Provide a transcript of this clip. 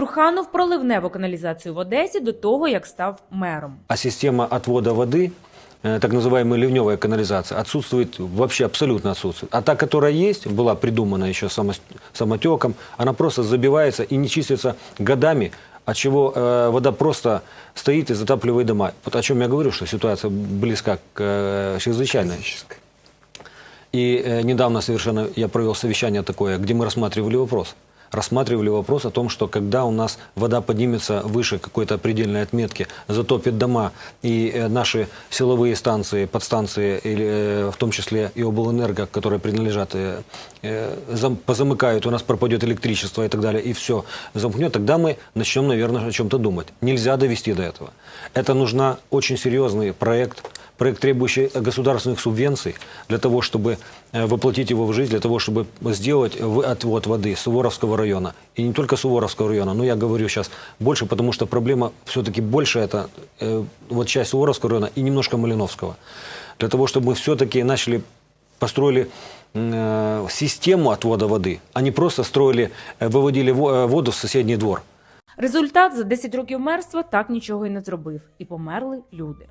Труханов проливневу каналізацію в Одесі до того, як став мером. А система отвода воды, э, так называемая ливневая канализация, отсутствует вообще абсолютно отсутствует. А та, которая есть, была придумана еще само- самотеком, она просто забивается и не чистится годами, от чего э, вода просто стоит и затапливает дома. Вот о чем я говорю, что ситуация близка к э, чрезвычайной. И э, недавно совершенно я провел совещание такое, где мы рассматривали вопрос. Рассматривали вопрос о том, что когда у нас вода поднимется выше какой-то предельной отметки, затопит дома, и э, наши силовые станции, подстанции, или, э, в том числе и облэнерго, которые принадлежат, э, зам- позамыкают, у нас пропадет электричество и так далее, и все замкнет, тогда мы начнем, наверное, о чем-то думать. Нельзя довести до этого. Это нужна очень серьезный проект, проект, требующий государственных субвенций для того, чтобы э, воплотить его в жизнь, для того, чтобы сделать в- отвод воды Суворовского района. И не только Суворовского района, но я говорю сейчас больше, потому что проблема все-таки больше это э, вот часть Суворовского района и немножко Малиновского. Для того, чтобы мы все-таки начали, построили э, систему отвода воды, а не просто строили, э, выводили во- э, воду в соседний двор. Результат за 10 років мерства так нічого й не зробив, і померли люди.